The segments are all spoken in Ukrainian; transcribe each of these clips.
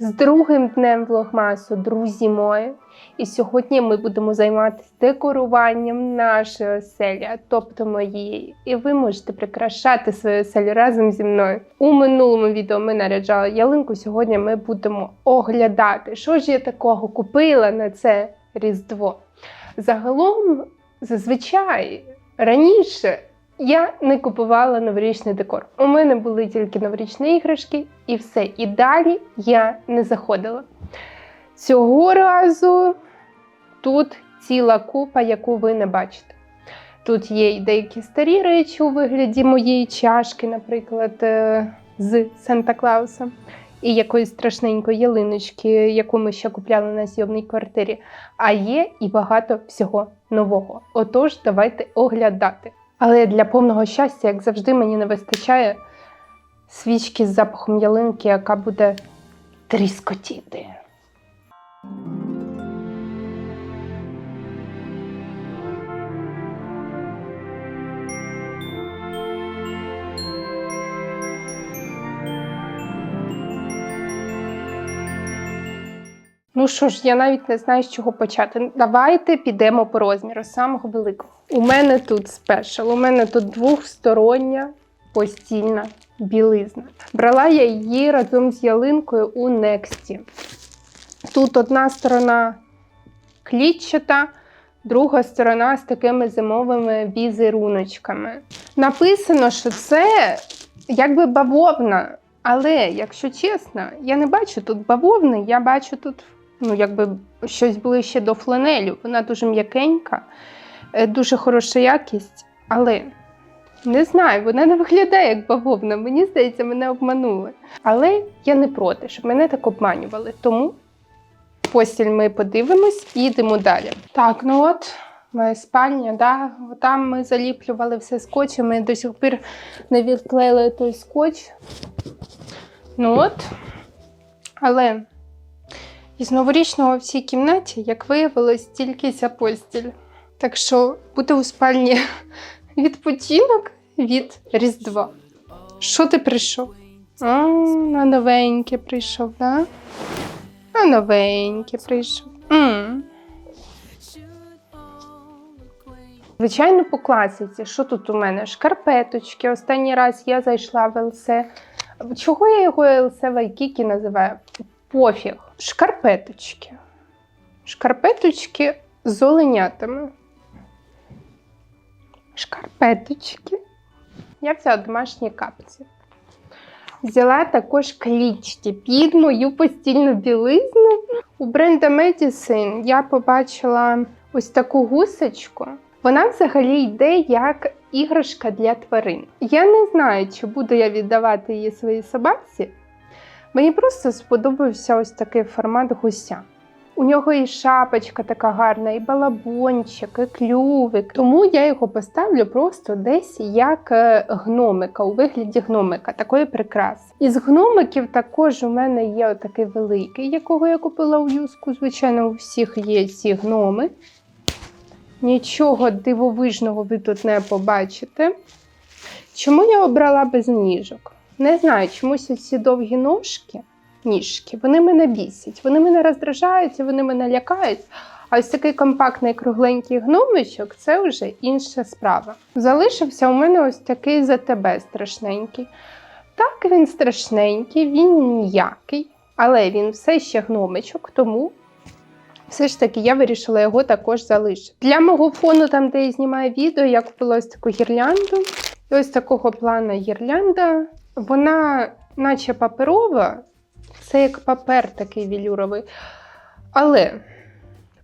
з другим днем влогмасу, друзі мої. І сьогодні ми будемо займатися декоруванням нашої оселі, тобто моєї. І ви можете прикрашати свою оселю разом зі мною. У минулому відео ми наряджали ялинку. Сьогодні ми будемо оглядати, що ж я такого купила на це Різдво. Загалом, зазвичай, раніше я не купувала новорічний декор. У мене були тільки новорічні іграшки і все. І далі я не заходила. Цього разу тут ціла купа, яку ви не бачите. Тут є й деякі старі речі у вигляді моєї чашки, наприклад, е, з Санта Клауса, і якоїсь страшненької ялиночки, яку ми ще купляли на зйомній квартирі. А є і багато всього нового. Отож, давайте оглядати. Але для повного щастя, як завжди, мені не вистачає свічки з запахом ялинки, яка буде тріскотіти. Ну що ж, я навіть не знаю, з чого почати. Давайте підемо по розміру самого великого. У мене тут спешл, у мене тут двохстороння постільна білизна. Брала я її разом з ялинкою у Нексті. Тут одна сторона клітчата, друга сторона з такими зимовими візеруночками. Написано, що це якби бавовна. Але, якщо чесно, я не бачу тут бавовни, я бачу тут ну, якби щось ближче до фланелю. Вона дуже м'якенька, е, дуже хороша якість, але не знаю, вона не виглядає як бавовна. Мені здається, мене обманули. Але я не проти, щоб мене так обманювали. Тому постіль ми подивимось і йдемо далі. Так, ну от. Моя спальня, да? там ми заліплювали все скотчем, ми до сих пір не відклеїли той скотч. Ну от. Але із новорічного в цій кімнаті, як виявилось, тільки ця постіль. Так що буде у спальні відпочинок від Різдва. Що ти прийшов? А, на новеньке прийшов, да? На новеньке прийшов. м Звичайно, по класиці. Що тут у мене? Шкарпеточки. Останній раз я зайшла в ЛС. Чого я його ЛС Вайкікі називаю? Пофіг. Шкарпеточки. Шкарпеточки з оленятами. Шкарпеточки. Я взяла домашні капці. Взяла також клічки під мою постільну білизну. У бренда Medicine я побачила ось таку гусочку. Вона взагалі йде як іграшка для тварин. Я не знаю, чи буду я віддавати її своїй собаці. Мені просто сподобався ось такий формат гуся. У нього і шапочка така гарна, і балабончик, і клювик. Тому я його поставлю просто десь як е, гномика, у вигляді гномика, такої прикраси. Із гномиків також у мене є отакий великий, якого я купила у юску. Звичайно, у всіх є ці гноми. Нічого дивовижного ви тут не побачите. Чому я обрала без ніжок? Не знаю, чомусь ці довгі ножки, ніжки, вони мене бісять, вони мене роздражають, вони мене лякають. А ось такий компактний кругленький гномичок це вже інша справа. Залишився у мене ось такий ЗТБ страшненький. Так, він страшненький, він ніякий, але він все ще гномичок, тому все ж таки я вирішила його також залишити. Для мого фону, там, де я знімаю відео, я купила ось таку гірлянду. І ось такого плану гірлянда. Вона, наче паперова, це як папер такий вілюровий. Але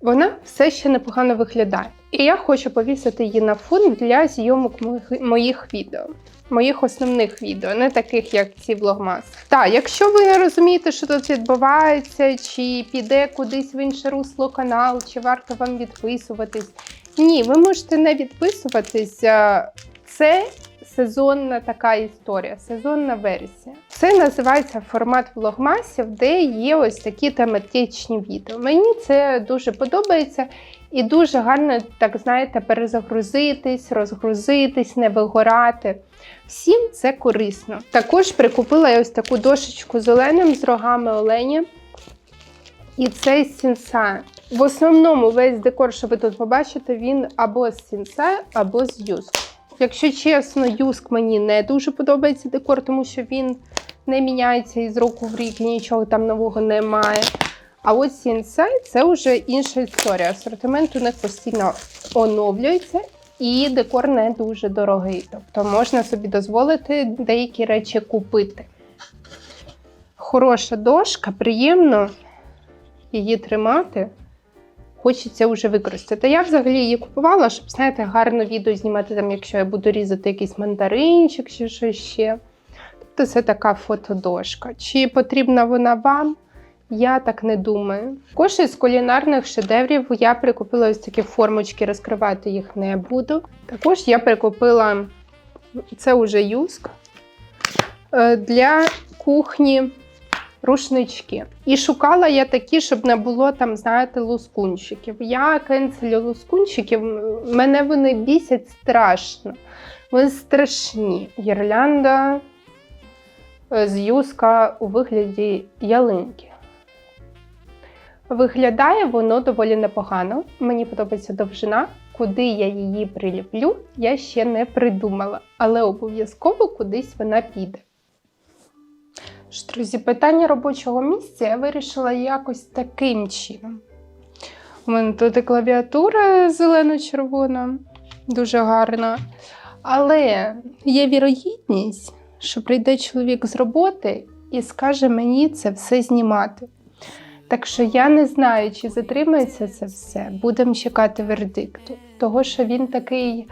вона все ще непогано виглядає. І я хочу повісити її на фон для зйомок моїх, відео. Моїх основних відео, не таких, як ці влогмаси. Так, якщо ви не розумієте, що тут відбувається, чи піде кудись в інше русло канал, чи варто вам відписуватись. Ні, ви можете не відписуватися. Це сезонна така історія, сезонна версія. Це називається формат влогмасів, де є ось такі тематичні відео. Мені це дуже подобається і дуже гарно, так знаєте, перезагрузитись, розгрузитись, не вигорати. Всім це корисно. Також прикупила я ось таку дошечку з оленем з рогами оленя. І це сінса. В основному весь декор, що ви тут побачите, він або з сінса, або з юск. Якщо чесно, юск мені не дуже подобається декор, тому що він не міняється із року в рік, і нічого там нового немає. А от Сінсай це вже інша історія. Асортимент у них постійно оновлюється, і декор не дуже дорогий. Тобто можна собі дозволити деякі речі купити. Хороша дошка, приємно її тримати. Хочеться вже використати. Я взагалі її купувала, щоб, знаєте, гарно відео знімати, там, якщо я буду різати якийсь мандаринчик чи щось ще. Тобто це така фотодошка. Чи потрібна вона вам? Я так не думаю. Також із кулінарних шедеврів я прикупила ось такі формочки, розкривати їх не буду. Також я прикупила це вже юск е, для кухні рушнички. І шукала я такі, щоб не було там, знаєте, лускунчиків. Я кенселю лускунчиків, мене вони бісять страшно. Вони страшні. Гірлянда е, з юска у вигляді ялинки. Виглядає воно доволі непогано. Мені подобається довжина. Куди я її приліплю, я ще не придумала, але обов'язково кудись вона піде. Друзі, питання робочого місця я вирішила якось таким чином. У мене тут і клавіатура зелено-червона, дуже гарна. Але є вірогідність, що прийде чоловік з роботи і скаже мені це все знімати. Так що я не знаю, чи затримається це все. Будемо чекати вердикту. Того, що він такий,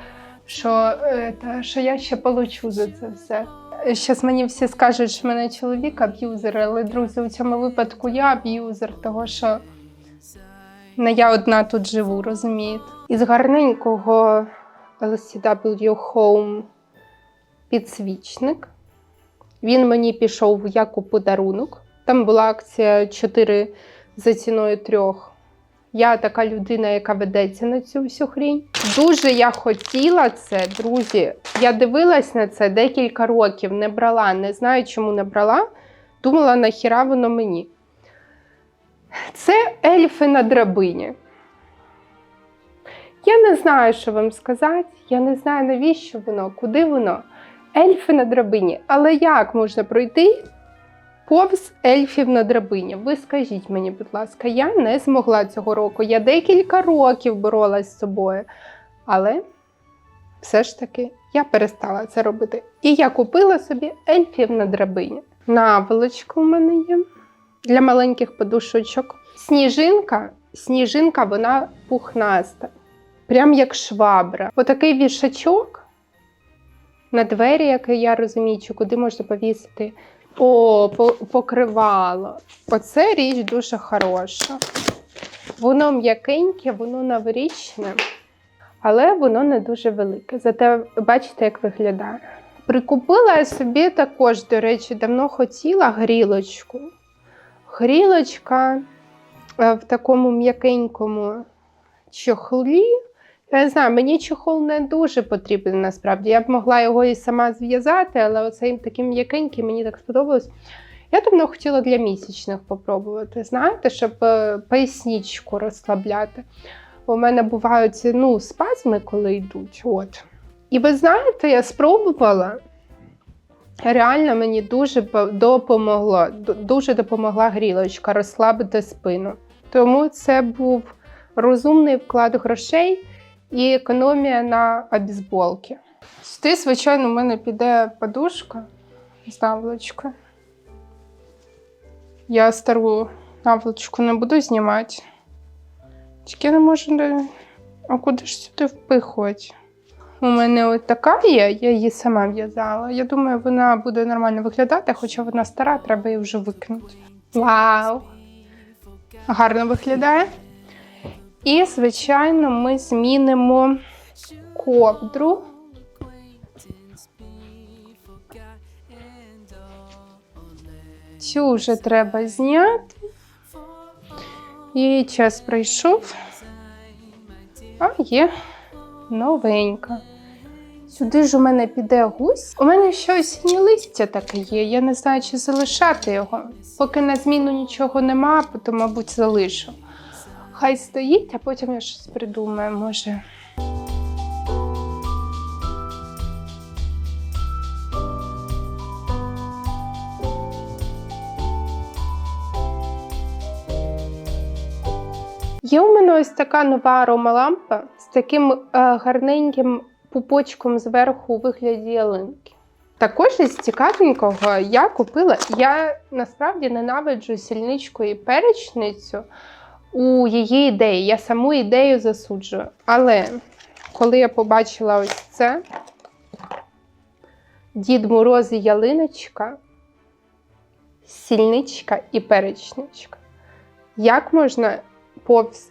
що, е, що я ще получу за це все. Зараз мені всі скажуть, що мене чоловік аб'юзер, але друзі, у цьому випадку я аб'юзер, того що не я одна тут живу, розумієте? Із гарненького LCW Home підсвічник. Він мені пішов як у подарунок. Там була акція 4 за ціною 3. Я така людина, яка ведеться на цю всю хрінь. Дуже я хотіла це, друзі. Я дивилась на це декілька років, не брала, не знаю, чому не брала. Думала, нахіра воно мені. Це ельфи на драбині. Я не знаю, що вам сказати. Я не знаю, навіщо воно, куди воно. Ельфи на драбині. Але як можна пройти повз ельфів на драбині? Ви скажіть мені, будь ласка, я не змогла цього року. Я декілька років боролась з собою. Але все ж таки я перестала це робити. І я купила собі ельфів на драбині. Наволочка у мене є для маленьких подушочок. Сніжинка, сніжинка, вона пухнаста, прям як швабра. Отакий вішачок на двері, який я розумію, куди можна повісити. О, покривало. Оце річ дуже хороша. Воно м'якеньке, воно новорічне, але воно не дуже велике. Зате бачите, як виглядає. Прикупила я собі також, до речі, давно хотіла грілочку. Грілочка е, в такому м'якенькому чохлі. Я не знаю, мені чохол не дуже потрібен насправді. Я б могла його і сама зв'язати, але оцей такий м'якенький мені так сподобалось. Я давно хотіла для місячних попробувати, знаєте, щоб е, пояснічку розслабляти. У мене бувають ну, спазми, коли йдуть. От. І ви знаєте, я спробувала. Реально мені дуже допомогло. Дуже допомогла грілочка розслабити спину. Тому це був розумний вклад грошей і економія на обізболки. Сюди, звичайно, у мене піде подушка з наволочкою. Я стару наволочку не буду знімати. Тільки не можу. А куди ж сюди впихувати? У мене от така є, я її сама в'язала. Я думаю, вона буде нормально виглядати, хоча вона стара, треба її вже викинути. Вау! Гарно виглядає. І, звичайно, ми змінимо ковдру. Цю вже треба зняти. І час пройшов. А є новенька. Сюди ж у мене піде гусь. У мене ще осіннє листя таке є. Я не знаю, чи залишати його. Поки на зміну нічого нема, то, мабуть, залишу. Хай стоїть, а потім я щось придумаю, може. Є у мене ось така нова аромалампа з таким е, гарненьким пупочком зверху у вигляді ялинки. Також із цікавенького я купила. Я насправді ненавиджу сільничку і перечницю у її ідеї. Я саму ідею засуджую. Але коли я побачила ось це, Дід Мороз і ялиночка, сільничка і перечничка. Як можна повз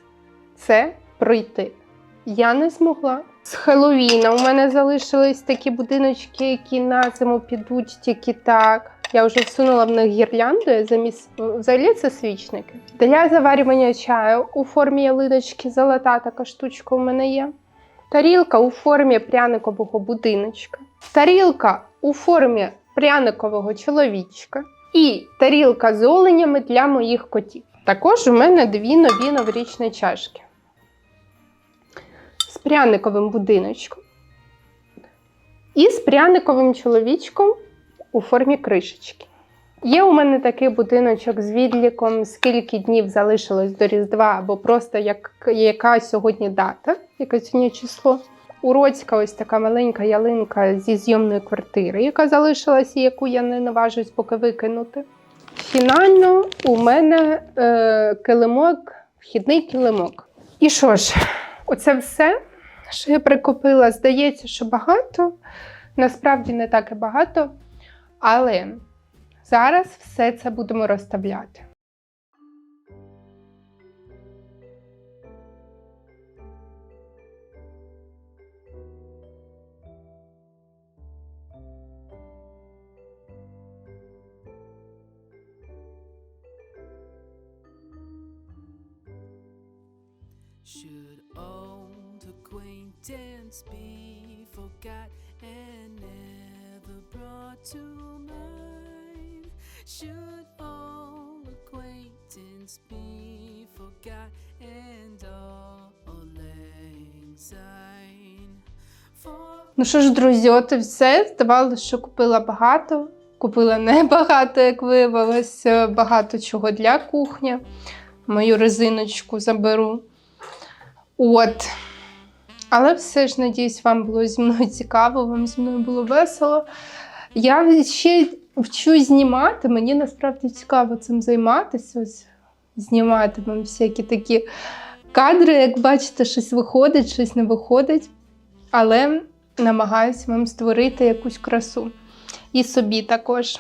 це пройти? Я не змогла. З Хеллоуіна у мене залишились такі будиночки, які на зиму підуть тільки так. Я вже всунула в них гірлянду, замість взагалі це свічники. Для заварювання чаю у формі ялиночки золота така штучка у мене є. Тарілка у формі пряникового будиночка. Тарілка у формі пряникового чоловічка. І тарілка з оленями для моїх котів. Також у мене дві нові новорічні чашки з пряниковим будиночком і з пряниковим чоловічком у формі кришечки. Є у мене такий будиночок з відліком, скільки днів залишилось до Різдва, або просто як, яка сьогодні дата, яке сьогодні число. Уроцька ось така маленька ялинка зі зйомної квартири, яка залишилася, яку я не наважусь поки викинути. Фінально у мене е, килимок, вхідний килимок. І що ж, оце все, що я прикупила, здається, що багато. Насправді не так і багато. Але зараз все це будемо розставляти. Should old acquaintance be forgot and brought to mind? Should old acquaintance be forgot and all lang? Ну що ж, друзі, от і все. Здавалося, що купила багато. Купила небагато, як виявилось, багато чого для кухні. Мою резиночку заберу. От. Але все ж, надіюсь, вам було зі мною цікаво, вам зі мною було весело. Я ще вчу знімати, мені насправді цікаво цим займатися. Ось, знімати вам всякі такі кадри, як бачите, щось виходить, щось не виходить. Але намагаюся вам створити якусь красу. І собі також.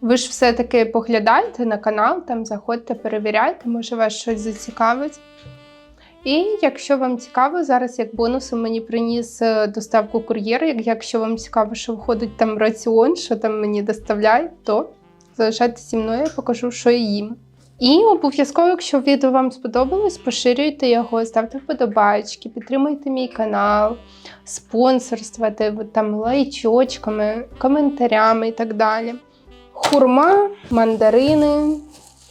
Ви ж все-таки поглядайте на канал, там заходьте, перевіряйте, може вас щось зацікавить. І якщо вам цікаво, зараз як бонусом мені приніс е, доставку кур'єр. Якщо вам цікаво, що входить там раціон, що там мені доставляють, то залишайтеся зі мною, я покажу, що я їм. І обов'язково, якщо відео вам сподобалось, поширюйте його, ставте вподобайки, підтримуйте мій канал, спонсорствуйте там лайчочками, коментарями і так далі. Хурма, мандарини.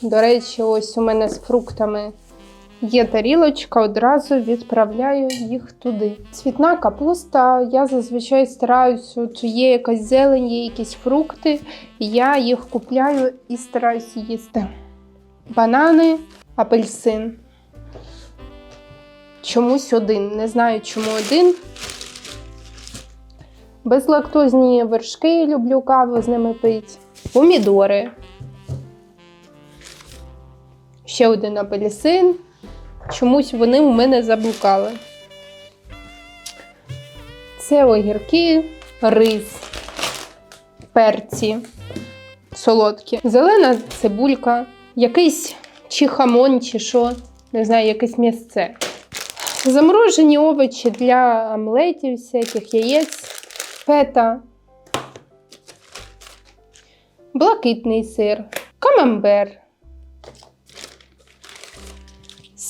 До речі, ось у мене з фруктами є тарілочка, одразу відправляю їх туди. Цвітна капуста. Я зазвичай стараюся, от є якась зелень, є якісь фрукти. Я їх купляю і стараюся їсти. Банани, апельсин. Чомусь один. Не знаю, чому один. Безлактозні вершки люблю каву з ними пити. Помідори. Ще один апельсин. Чомусь вони у мене заблукали. Це огірки, рис, перці солодкі, зелена цибулька, якийсь чи хамон, чи що, не знаю, якесь м'ясце. Заморожені овочі для омлетів, всяких яєць, фета, блакитний сир, камамбер,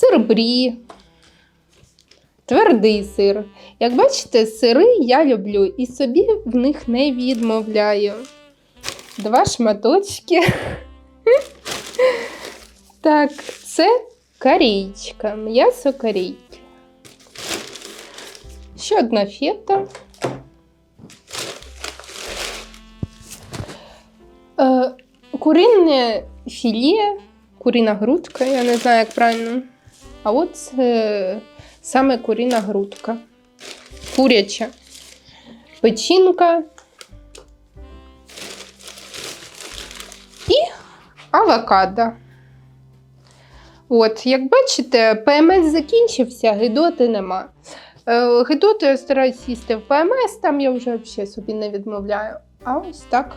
сир брі, твердий сир. Як бачите, сири я люблю і собі в них не відмовляю. Два шматочки. Так, це корейчка, м'ясо корейки. Ще одна фета. Е, курине філе, курина грудка, я не знаю, як правильно. А от це саме курина грудка. Куряча. Печінка. І авокадо. От, як бачите, ПМС закінчився, гидоти нема. Е, гидоту я стараюсь їсти в ПМС, там я вже взагалі собі не відмовляю. А ось так.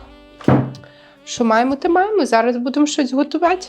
Що маємо, те маємо. Зараз будемо щось готувати.